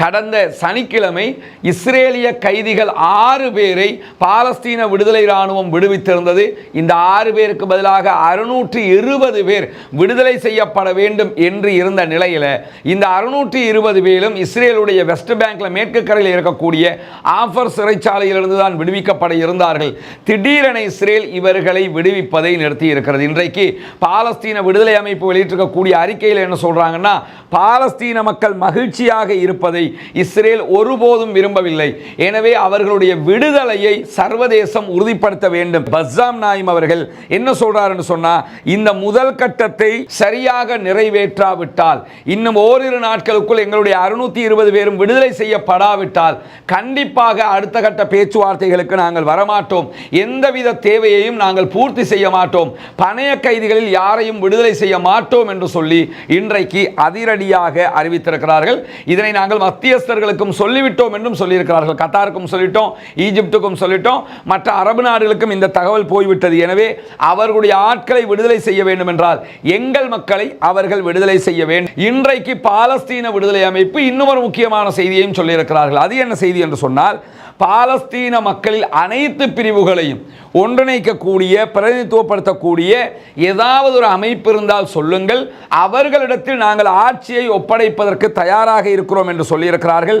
கடந்த சனிக்கிழமை இஸ்ரேலிய கைதிகள் ஆறு பேரை பாலஸ்தீன விடுதலை இராணுவம் விடுவித்திருந்தது. இந்த ஆறு பேருக்கு பதிலாக அறுநூற்றி இருபது பேர் விடுதலை செய்யப்பட வேண்டும் என்று இருந்த நிலையில் இந்த அறுநூற்றி இருபது பேரும் இஸ்ரேலுடைய வெஸ்ட் பேங்க்ல மேற்கு கரையில் இருக்கக்கூடிய ஆஃபர் சிறைச்சாலையிலிருந்து தான் விடுவிக்கப்பட இருந்தார்கள். திடீரென இஸ்ரேல் இவர்களை விடுவிப்பதை நிறுத்தி இருக்கிறது. இன்றைக்கு பாலஸ்தீன விடுதலை அமைப்பு வெளியிட்டிருக்கக்கூடிய அறிக்கையில் என்ன சொல்றாங்கன்னா பாலஸ்தீன மக்கள் மகிழ்ச்சியாக இருப்பதை இஸ்ரேல் ஒருபோதும் விரும்பவில்லை. எனவே அவர்களுடைய விடுதலையை சர்வதேசம் உறுதிப்படுத்த வேண்டும். பஸ்ஸாம் நாயிம் அவர்கள் என்ன சொல்றாருன்னு சொன்னா இந்த முதல் கட்டத்தை சரியாக நிறைவேற்றாவிட்டால் இன்னும் ஓரிரு நாட்களுக்குள் எங்களுடைய அறுநூத்தி இருபது பேரும் விடுதலை செய்யப்படாவிட்டால் கண்டிப்பாக அடுத்த கட்ட பேச்சுவார்த்தைகளுக்கு நாங்கள் வரமாட்டோம். எந்தவித தேவையையும் நாங்கள் பூர்த்தி செய்ய மாட்டோம். பணைய கைதிகளில் யாரையும் விடுதலை செய்ய மாட்டோம் என்று சொல்லி இன்றைக்கு அதிரடியாக அறிவித்திருக்கிறார்கள். இதனை நாங்கள் மத்தியஸ்தர்களுக்கும் சொல்லிவிட்டோம் என்றும் சொல்லியிருக்கிறார்கள். கத்தாருக்கும் சொல்லிட்டோம் ஈஜிப்டுக்கும் சொல்லிட்டோம் மற்ற அரபு நாடுகளுக்கும் இந்த தகவல் போய்விட்டது. எனவே அவர்களுடைய ஆட்களை விடுதலை செய்ய வேண்டும் என்றால் எங்கள் மக்களை அவர்கள் விடுதலை செய்ய வேண்டும். இன்றைக்கு பாலஸ்தீன விடுதலை அமைப்பு இன்னும் ஒரு முக்கியமான செய்தியையும் சொல்லியிருக்கிறார்கள். அது என்ன செய்தி என்று சொன்னால் பாலஸ்தீன மக்களில் அனைத்து பிரிவுகளையும் ஒன்றிணைக்கக்கூடிய பிரதிநிதித்துவப்படுத்தக்கூடிய ஏதாவது ஒரு அமைப்பு இருந்தால் சொல்லுங்கள். அவர்களிடத்தில் நாங்கள் ஆட்சியை ஒப்படைப்பதற்கு தயாராக இருக்கிறோம் என்று சொல்லியிருக்கிறார்கள்.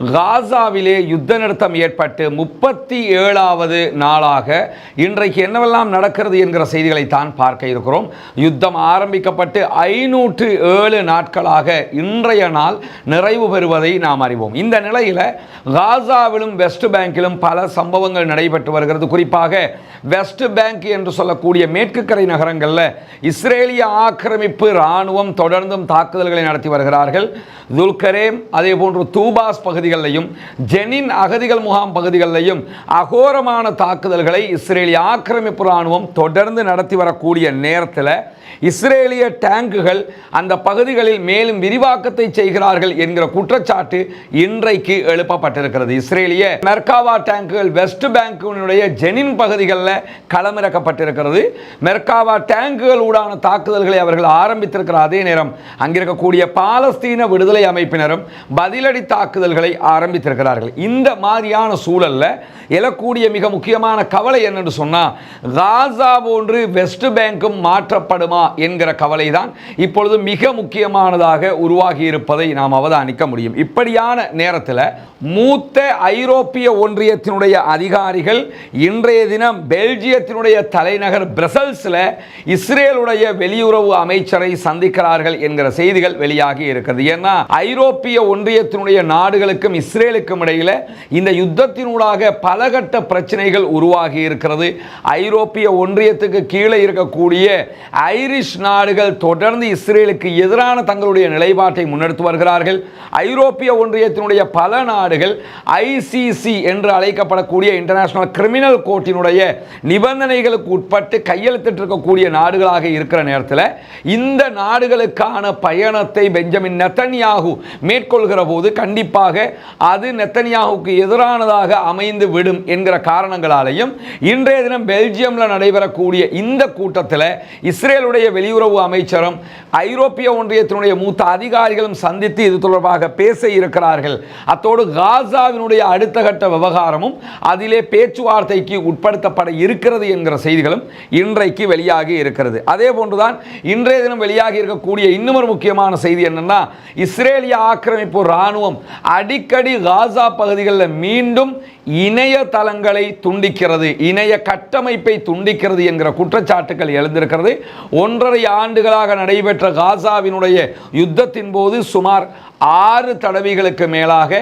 காசாவிலே யுத்த நிறுத்தம் ஏற்பட்டு முப்பத்தி ஏழாவது நாளாக இன்றைக்கு என்னவெல்லாம் நடக்கிறது என்கிற செய்திகளை தான் பார்க்க இருக்கிறோம். யுத்தம் ஆரம்பிக்கப்பட்டு ஐநூற்று ஏழு நாட்களாக இன்றைய நாள் நிறைவு பெறுவதை நாம் அறிவோம். இந்த நிலையில் காசாவிலும் வெஸ்ட் பேங்கிலும் பல சம்பவங்கள் நடைபெற்று வருகிறது. குறிப்பாக வெஸ்ட் பேங்க் என்று சொல்லக்கூடிய மேற்கு கரை நகரங்களில் இஸ்ரேலிய ஆக்கிரமிப்பு இராணுவம் தொடர்ந்தும் தாக்குதல்களை நடத்தி வருகிறார்கள். துல்கரேம் அதே போன்று தூபாஸ் பகுதிகளிலையும் ஜெனின் அகதிகள் முகாம் பகுதிகளிலையும் அகோரமான தாக்குதல்களை இஸ்ரேலிய ஆக்கிரமிப்பு இராணுவம் தொடர்ந்து நடத்தி வரக்கூடிய நேரத்தில் இஸ்ரேலிய டேங்குகள் அந்த பகுதிகளில் மேலும் விரிவாக்கத்தை செய்கிறார்கள் என்கிற குற்றச்சாட்டு இன்றைக்கு எழுப்பப்பட்டிருக்கிறது. இஸ்ரேலிய மெர்காவா டேங்குகள் வெஸ்ட் பேங்கினுடைய ஜெனின் பகுதிகளில் களமிறக்கப்பட்டிருக்கிறது. மெர்காவா டேங்குகள் ஊடான தாக்குதல்களை அவர்கள் ஆரம்பித்திருக்கிற அதே நேரம் அங்கிருக்கக்கூடிய பாலஸ்தீன விடுதலை அமைப்பினரும் பதிலடி தாக்குதல்களை ஆரம்பித்திருக்கிறார்கள். இந்த மாதிரியான சூழல்ல எழக்கூடிய மிக முக்கியமான கவலை என்னன்னு சொன்னால் காசா போன்று வெஸ்ட் பேங்க்கும் மாற்றப்படுமா என்கிற கவலை தான் இப்பொழுது மிக முக்கியமானதாக உருவாகி இருப்பதை நாம் அவதானிக்க முடியும். இப்படியான நேரத்தில் மூத்த ஐரோப்பிய ஒன்றியத்தினுடைய அதிகாரிகள் இன்றைய தினம் பெல்ஜியத்தினுடைய தலைநகர் பிரசல்ஸில் இஸ்ரேலுடைய வெளியுறவு அமைச்சரை சந்திக்கிறார்கள் என்கிற செய்திகள் வெளியாகி இருக்கிறது. ஏன்னா ஐரோப்பிய ஒன்றியத்தினுடைய நாடுகளுக்கும் இஸ்ரேலுக்கும் இடையில் இந்த யுத்தத்தினூடாக பலகட்ட பிரச்சனைகள் உருவாகி இருக்கிறது. ஐரோப்பிய ஒன்றியத்துக்கு கீழே இருக்கக்கூடிய ஐரிஷ் நாடுகள் தொடர்ந்து இஸ்ரேலுக்கு எதிரான தங்களுடைய நிலைப்பாட்டை முன்னெடுத்து வருகிறார்கள். ஐரோப்பிய ஒன்றியத்தினுடைய பல நாடுகள் ஐசிசி என்று அழைக்கப்படக்கூடிய இன்டர்நேஷனல் கிரிமினல் கோர்ட்டினுடைய நிபந்தனைகளுக்கு உட்பட்டு கையெழுத்திட்டிருக்கக்கூடிய நாடுகளாக இருக்கிற நேரத்தில் இந்த நாடுகளுக்கான பயணத்தை பெஞ்சமின் நெத்தன்யாகு மேற்கொள்கிற போது கண்டிப்பாக அது நெத்தனியாவுக்கு எதிரானதாக அமைந்து விடும் என்கிற காரணங்களாலையும் இன்றைய தினம் பெல்ஜியமில் நடைபெறக்கூடிய இந்த கூட்டத்தில் இஸ்ரேலுடைய வெளியுறவு அமைச்சரும் ஐரோப்பிய ஒன்றியத்தினுடைய மூத்த அதிகாரிகளும் சந்தித்து இது தொடர்பாக பேச இருக்கிறார்கள். அத்தோடு காசாவினுடைய அடுத்த கட்ட விவகாரமும் அதிலே பேச்சுவார்த்தைக்கு உட்படுத்தப்பட இருக்கிறது என்கிற செய்திகளும் இன்றைக்கு வெளியாகி இருக்கிறது. அதே போன்றுதான் இன்றைய தினம் வெளியாகி இருக்கக்கூடிய இன்னும் முக்கியமான செய்தி என்னன்னா இஸ்ரேலிய ஆக்கிரமிப்பு இராணுவம் அடிக்கடி காசா பகுதிகளில் மீண்டும் இணையதளங்களை துண்டிக்கிறது இணைய கட்டமைப்பை துண்டிக்கிறது என்கிற குற்றச்சாட்டுகள் எழுந்திருக்கிறது. ஒன்றரை ஆண்டுகளாக நடைபெற்ற காசாவினுடைய யுத்தத்தின் போது சுமார் ஆறு தடவைகளுக்கு மேலாக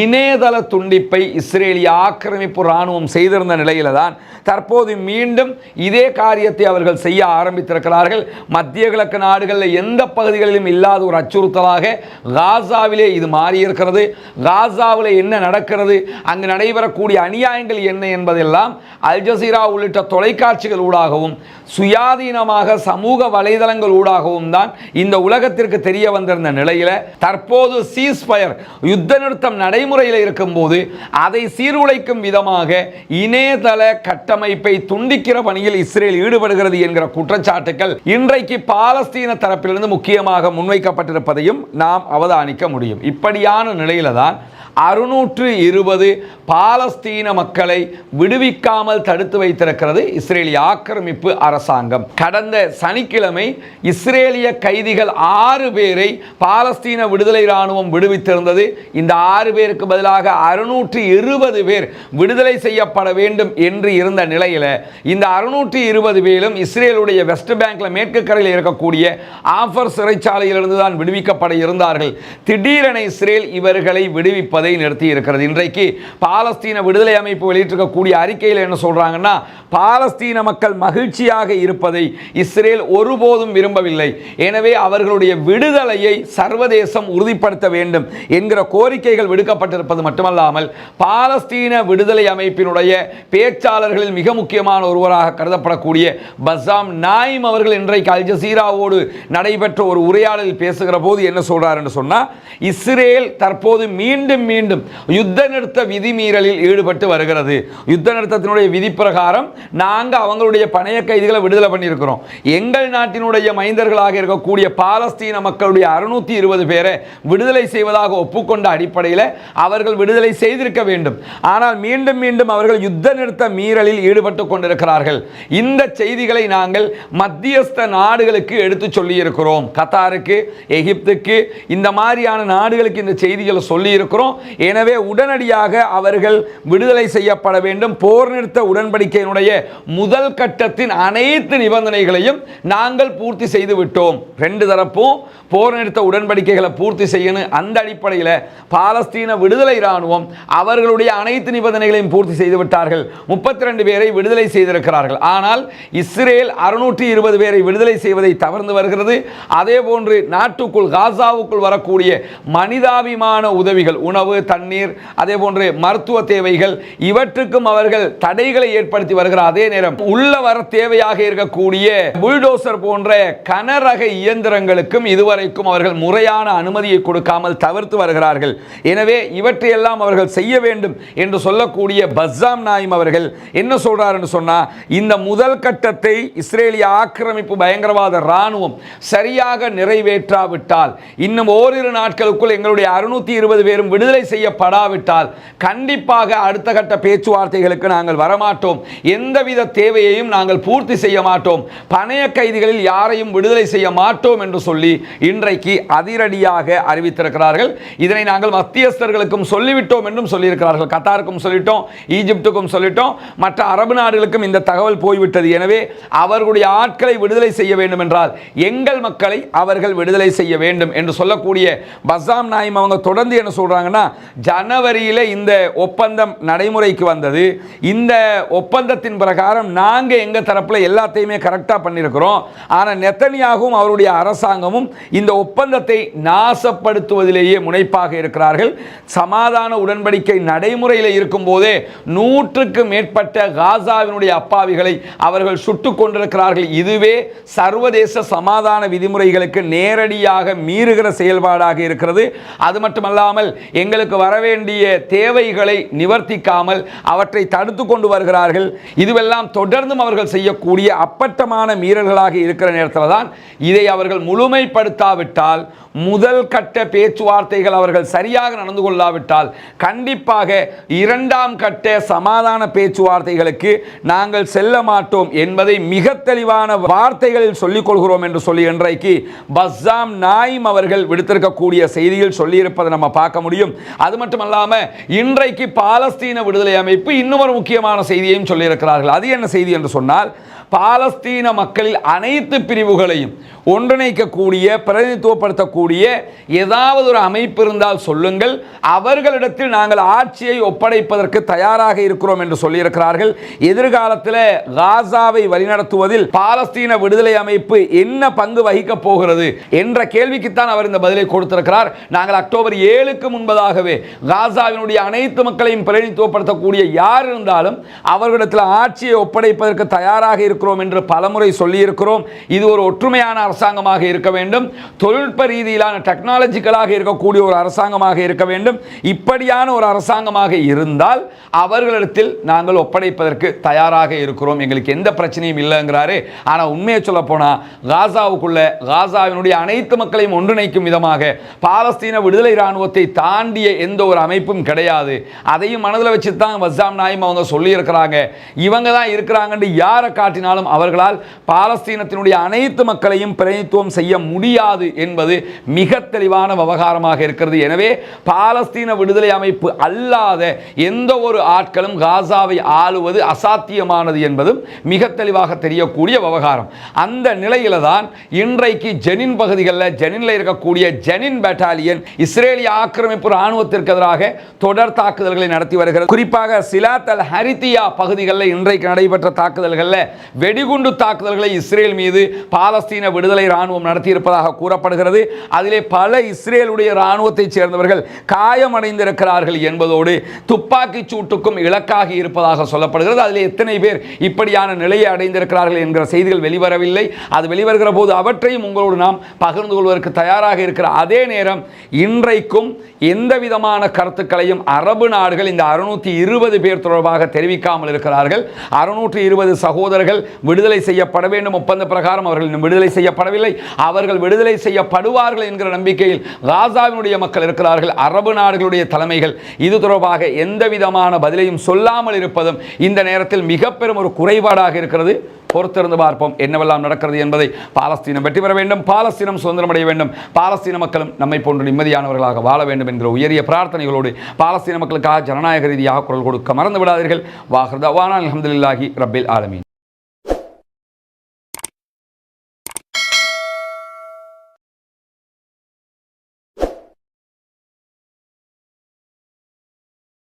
இணையதள துண்டிப்பை இஸ்ரேலிய ஆக்கிரமிப்பு இராணுவம் செய்திருந்த நிலையில தான் தற்போது மீண்டும் இதே காரியத்தை அவர்கள் செய்ய ஆரம்பித்திருக்கிறார்கள். மத்திய கிழக்கு நாடுகளில் எந்த பகுதிகளிலும் இல்லாத ஒரு அச்சுறுத்தலாக காசாவிலே இது மாறியிருக்கிறது. காசாவில் என்ன நடக்கிறது? அங்கு நடைபெறக்கூடிய அநியாயங்கள் என்ன என்பதெல்லாம் அல் ஜசீரா உள்ளிட்ட தொலைக்காட்சிகள் ஊடாகவும் சுயாதீனமாக சமூக வலைதளங்கள் ஊடாகவும் தான் இந்த உலகத்திற்கு தெரிய வந்திருந்த நிலையில் தற்போது சீஸ்பயர் யுத்த நிறுத்தம் நடைமுறையில் இருக்கும்போது அதை சீர்குலைக்கும் விதமாக இணையதள கட்டமைப்பை துண்டிக்கிற பணியில் இஸ்ரேல் ஈடுபடுகிறது என்கிற குற்றச்சாட்டுகள் இன்றைக்கு பாலஸ்தீன தரப்பிலிருந்து முக்கியமாக முன்வைக்கப்பட்டிருப்பதையும் நாம் அவதானிக்க முடியும். இப்படியான நிலையில தான் yeah அறுநூற்று இருபது பாலஸ்தீன மக்களை விடுவிக்காமல் தடுத்து வைத்திருக்கிறது இஸ்ரேலிய ஆக்கிரமிப்பு அரசாங்கம். கடந்த சனிக்கிழமை இஸ்ரேலிய கைதிகள் ஆறு பேரை பாலஸ்தீன விடுதலை ராணுவம் விடுவித்திருந்தது. இந்த ஆறு பேருக்கு பதிலாக அறுநூற்று இருபது பேர் விடுதலை செய்யப்பட வேண்டும் என்று இருந்த நிலையில் இந்த அறுநூற்று இருபது பேரும் இஸ்ரேலுடைய வெஸ்ட் பேங்க்ல மேற்கு கரையில் இருக்கக்கூடிய ஆஃபர் சிறைச்சாலையிலிருந்து தான் விடுவிக்கப்பட இருந்தார்கள். திடீரென இஸ்ரேல் இவர்களை விடுவிப்பது நிறுத்தி இருக்கிறது. இன்றைக்கு பாலஸ்தீன விடுதலை அமைப்பு வெளியிட்டிருக்கக்கூடிய அறிக்கையில் என்ன சொல்கிறாங்கன்னா பாலஸ்தீன மக்கள் மகிழ்ச்சியாக இருப்பதை இஸ்ரேல் ஒருபோதும் விரும்பவில்லை. எனவே அவர்களுடைய விடுதலையை சர்வதேசம் உறுதிப்படுத்த வேண்டும் என்கிற கோரிக்கைகள் விடுக்கப்பட்டிருப்பது மட்டுமல்லாமல் பாலஸ்தீன விடுதலை அமைப்பினுடைய பேச்சாளர்களில் மிக முக்கியமான ஒருவராக கருதப்படக்கூடிய பசாம் நாயிம் அவர்கள் இன்றைக்கு அல் ஜசீராவோடு நடைபெற்ற ஒரு உரையாடலில் பேசுகிற போது என்ன சொல்றார் என்று சொன்னால் இஸ்ரேல் தற்போது மீண்டும் மீண்டும் யுத்த நிறுத்த விதிமீறலில் ஈடுபட்டு வருகிறது. யுத்த நிறுத்தத்தினுடைய விதி பிரகாரம் நாங்கள் அவங்களுடைய பணைய கைதிகளை விடுதலை பண்ணியிருக்கிறோம். எங்கள் நாட்டினுடைய மைந்தர்களாக இருக்கக்கூடிய பாலஸ்தீன மக்களுடைய அறுநூத்தி இருபது பேரை விடுதலை செய்வதாக ஒப்புக்கொண்ட அடிப்படையில் அவர்கள் விடுதலை செய்திருக்க வேண்டும். ஆனால் மீண்டும் மீண்டும் அவர்கள் யுத்த நிறுத்த மீறலில் ஈடுபட்டு கொண்டிருக்கிறார்கள். இந்த செய்திகளை நாங்கள் மத்தியஸ்த நாடுகளுக்கு எடுத்து சொல்லியிருக்கிறோம். கத்தாருக்கு எகிப்துக்கு இந்த மாதிரியான நாடுகளுக்கு இந்த செய்திகளை சொல்லியிருக்கிறோம். எனவே உடனடியாக அவர்கள் விடுதலை செய்யப்பட வேண்டும். போர் நிறுத்த உடன்படிக்கையினுடைய முதல் கட்டத்தின் அனைத்து நிபந்தனைகளையும் நாங்கள் பூர்த்தி செய்து விட்டோம். ரெண்டு தரப்பும் போர் நிறுத்த உடன்படிக்கைகளை பூர்த்தி செய்யணும் அந்த அடிப்படையில் பாலஸ்தீன விடுதலை இராணுவம் அவர்களுடைய அனைத்து நிபந்தனைகளையும் பூர்த்தி செய்து விட்டார்கள். முப்பத்தி ரெண்டு பேரை விடுதலை செய்திருக்கிறார்கள். ஆனால் இஸ்ரேல் அறுநூற்றி இருபது பேரை விடுதலை செய்வதை தவறுந்து வருகிறது. அதே போன்று நாட்டுக்குள் காசாவுக்குள் வரக்கூடிய மனிதாபிமான உதவிகள் உணவு தண்ணீர் அதே போன்று மருத்துவ தேவைகள் இவற்றுக்கும் அவர்கள் தடைகளை ஏற்படுத்தி வருகிறார் அதே நேரம் உள்ள வர தேவையாக இருக்கக்கூடிய புல்டோசர் போன்ற கனரக இயந்திரங்களுக்கும் இதுவரைக்கும் அவர்கள் முறையான அனுமதியை கொடுக்காமல் தவிர்த்து வருகிறார்கள். எனவே இவற்றையெல்லாம் அவர்கள் செய்ய வேண்டும் என்று சொல்லக்கூடிய பஸ்ஸாம் நாயிம் அவர்கள் என்ன சொல்றார் என்று சொன்னா இந்த முதல் கட்டத்தை இஸ்ரேலிய ஆக்கிரமிப்பு பயங்கரவாத ராணுவம் சரியாக நிறைவேற்றாவிட்டால் இன்னும் ஓரிரு நாட்களுக்குள் எங்களுடைய அறுநூத்தி இருபது பேரும் விடுதலை விடுதலை செய்யப்படாவிட்டால் கண்டிப்பாக அடுத்த கட்ட பேச்சுவார்த்தைகளுக்கு நாங்கள் வரமாட்டோம். எந்தவித தேவையையும் நாங்கள் பூர்த்தி செய்ய மாட்டோம். பணைய கைதிகளில் யாரையும் விடுதலை செய்ய மாட்டோம் என்று சொல்லி இன்றைக்கு அதிரடியாக அறிவித்திருக்கிறார்கள். இதனை நாங்கள் மத்தியஸ்தர்களுக்கும் சொல்லிவிட்டோம் என்றும் சொல்லியிருக்கிறார்கள். கத்தாருக்கும் சொல்லிட்டோம் ஈஜிப்டுக்கும் சொல்லிட்டோம் மற்ற அரபு நாடுகளுக்கும் இந்த தகவல் போய்விட்டது. எனவே அவர்களுடைய ஆட்களை விடுதலை செய்ய வேண்டும் என்றால் எங்கள் மக்களை அவர்கள் விடுதலை செய்ய வேண்டும் என்று சொல்லக்கூடிய பசாம் நாயிம் அவங்க தொடர்ந்து என்ன சொல்றாங்கன்னா ஜனவரியில் இந்த ஒப்பந்தம் நடைமுறைக்கு வந்தது. இந்த ஒப்பந்தத்தின் பிரகாரம் நாங்க எங்க தரப்புல எல்லாத்தையுமே கரெக்டா பண்ணியிருக்கிறோம் ஆனால் நெத்தனியாகவும் அவருடைய அரசாங்கமும் இந்த ஒப்பந்தத்தை நாசப்படுத்துவதிலேயே முனைப்பாக இருக்கிறார்கள். சமாதான உடன்படிக்கை நடைமுறையில் இருக்கும் போதே நூற்றுக்கு மேற்பட்ட காசாவினுடைய அப்பாவிகளை அவர்கள் சுட்டுக் கொண்டிருக்கிறார்கள். இதுவே சர்வதேச சமாதான விதிமுறைகளுக்கு நேரடியாக மீறுகிற செயல்பாடாக இருக்கிறது. அது மட்டுமல்லாமல் எங்கள் எங்களுக்கு வரவேண்டிய தேவைகளை நிவர்த்திக்காமல் அவற்றை தடுத்து கொண்டு வருகிறார்கள். இதுவெல்லாம் தொடர்ந்தும் அவர்கள் செய்யக்கூடிய அப்பட்டமான மீறல்களாக இருக்கிற நேரத்தில் தான் இதை அவர்கள் முழுமைப்படுத்தாவிட்டால் முதல் கட்ட பேச்சுவார்த்தைகள் அவர்கள் சரியாக நடந்து கொள்ளாவிட்டால் கண்டிப்பாக இரண்டாம் கட்ட சமாதான பேச்சுவார்த்தைகளுக்கு நாங்கள் செல்ல மாட்டோம் என்பதை மிக தெளிவான வார்த்தைகளில் சொல்லிக் கொள்கிறோம் என்று சொல்லி இன்றைக்கு பஸ்ஸாம் நாயிம் அவர்கள் விடுத்திருக்கக்கூடிய செய்தியில் சொல்லியிருப்பதை நம்ம பார்க்க முடியும். அது மட்டுமல்லாமல் இன்றைக்கு பாலஸ்தீன விடுதலை அமைப்பு இன்னும் ஒரு முக்கியமான செய்தியையும் சொல்லியிருக்கிறார்கள். அது என்ன செய்தி என்று சொன்னால் பாலஸ்தீன மக்களில் அனைத்து பிரிவுகளையும் ஒன்றிணைக்கக்கூடிய பிரதிநிதித்துவப்படுத்தக்கூடிய ஏதாவது ஒரு அமைப்பு இருந்தால் சொல்லுங்கள். அவர்களிடத்தில் நாங்கள் ஆட்சியை ஒப்படைப்பதற்கு தயாராக இருக்கிறோம் என்று சொல்லியிருக்கிறார்கள். எதிர்காலத்தில் காசாவை வழிநடத்துவதில் பாலஸ்தீன விடுதலை அமைப்பு என்ன பங்கு வகிக்கப் போகிறது என்ற கேள்விக்குத்தான் அவர் இந்த பதிலை கொடுத்திருக்கிறார். நாங்கள் அக்டோபர் ஏழுக்கு முன்பதாகவே காசாவினுடைய அனைத்து மக்களையும் பிரதிநிதித்துவப்படுத்தக்கூடிய யார் இருந்தாலும் அவர்களிடத்தில் ஆட்சியை ஒப்படைப்பதற்கு தயாராக இருக்கிறோம் என்று பலமுறை சொல்லியிருக்கிறோம். இது ஒரு ஒற்றுமையான அரசாங்கமாக இருக்க வேண்டும். தொழில்நுட்ப ரீதியிலான டெக்னாலஜிக்கலாக இருக்கக்கூடிய ஒரு அரசாங்கமாக இருக்க வேண்டும். இப்படியான ஒரு அரசாங்கமாக இருந்தால் அவர்களிடத்தில் நாங்கள் ஒப்படைப்பதற்கு தயாராக இருக்கிறோம். எங்களுக்கு எந்த பிரச்சனையும் இல்லைங்கிறாரு. ஆனால் உண்மையை சொல்ல போனால் காசாவுக்குள்ள காசாவினுடைய அனைத்து மக்களையும் ஒன்றிணைக்கும் விதமாக பாலஸ்தீன விடுதலை இராணுவத்தை தாண்டிய எந்த ஒரு அமைப்பும் கிடையாது. அதையும் மனதில் வச்சு தான் வசாம் நாயும் அவங்க சொல்லியிருக்கிறாங்க. இவங்க தான் இருக்கிறாங்கன்னு யாரை காட்டினாலும் அவர்களால் பாலஸ்தீனத்தினுடைய அனைத்து மக்களையும் பிரதிநிதித்துவம் செய்ய முடியாது என்பது மிக தெளிவான விவகாரமாக இருக்கிறது. எனவே பாலஸ்தீன விடுதலை அமைப்பு அல்லாத எந்த ஒரு ஆட்களும் காசாவை ஆளுவது அசாத்தியமானது என்பதும் மிக தெளிவாக தெரியக்கூடிய விவகாரம். அந்த நிலையில தான் இன்றைக்கு ஜெனின் பகுதிகளில் ஜெனின்ல இருக்கக்கூடிய ஜெனின் பெட்டாலியன் இஸ்ரேலிய ஆக்கிரமிப்பு ராணுவத்திற்கு எதிராக தொடர் தாக்குதல்களை நடத்தி வருகிறது. குறிப்பாக சிலாத் அல் ஹரித்தியா பகுதிகளில் இன்றைக்கு நடைபெற்ற தாக்குதல்களில் வெடிகுண்டு தாக்குதல்களை இஸ்ரேல் மீது பாலஸ்தீன விடுதலை ராணுவம் நடத்தியிருப்பதாக கூறப்படுகிறது. அதிலே பல இஸ்ரேலுடைய ராணுவத்தைச் சேர்ந்தவர்கள் காயமடைந்திருக்கிறார்கள் என்பதோடு துப்பாக்கிச் சூட்டுக்கும் இலக்காகி இருப்பதாக சொல்லப்படுகிறது. அதில் எத்தனை பேர் இப்படியான நிலையை அடைந்திருக்கிறார்கள் என்கிற செய்திகள் வெளிவரவில்லை. அது வெளிவருகிற போது அவற்றையும் உங்களோடு நாம் பகிர்ந்து கொள்வதற்கு தயாராக இருக்கிற அதே நேரம் இன்றைக்கும் எந்த விதமான கருத்துக்களையும் அரபு நாடுகள் இந்த அறுநூற்றி இருபது பேர் தொடர்பாக தெரிவிக்காமல் இருக்கிறார்கள். அறுநூற்றி இருபது சகோதரர்கள் விடுதலை செய்யப்பட வேண்டும். ஒப்பந்த பிரகாரம் அவர்கள் இன்னும் விடுதலை செய்யப்படவில்லை. அவர்கள் விடுதலை செய்யப்படுவார்கள் என்கிற நம்பிக்கையில் காசாவினுடைய மக்கள் இருக்கிறார்கள். அரபு நாடுகளுடைய தலைமைகள். இது தொடர்பாக எந்த விதமான பதிலையும் சொல்லாமல் இருப்பதும் இந்த நேரத்தில் மிக பெரும் ஒரு குறைபாடாக இருக்கிறது. பொறுத்திருந்து பார்ப்போம் என்னவெல்லாம் நடக்கிறது என்பதை பாலஸ்தீனம் வெற்றி பெற வேண்டும். பாலஸ்தீனம் சுதந்திரமடைய வேண்டும். பாலஸ்தீன மக்களும் நம்மை போன்று நிம்மதியானவர்களாக வாழ வேண்டும் என்கிற உயரிய பிரார்த்தனைகளோடு பாலஸ்தீன மக்களுக்காக ஜனநாயக ரீதியாக குரல் கொடுக்க மறந்து விடாதீர்கள் வாஹர்தவானா அலமதுல்லாஹி ரபில் ஆலமீன்.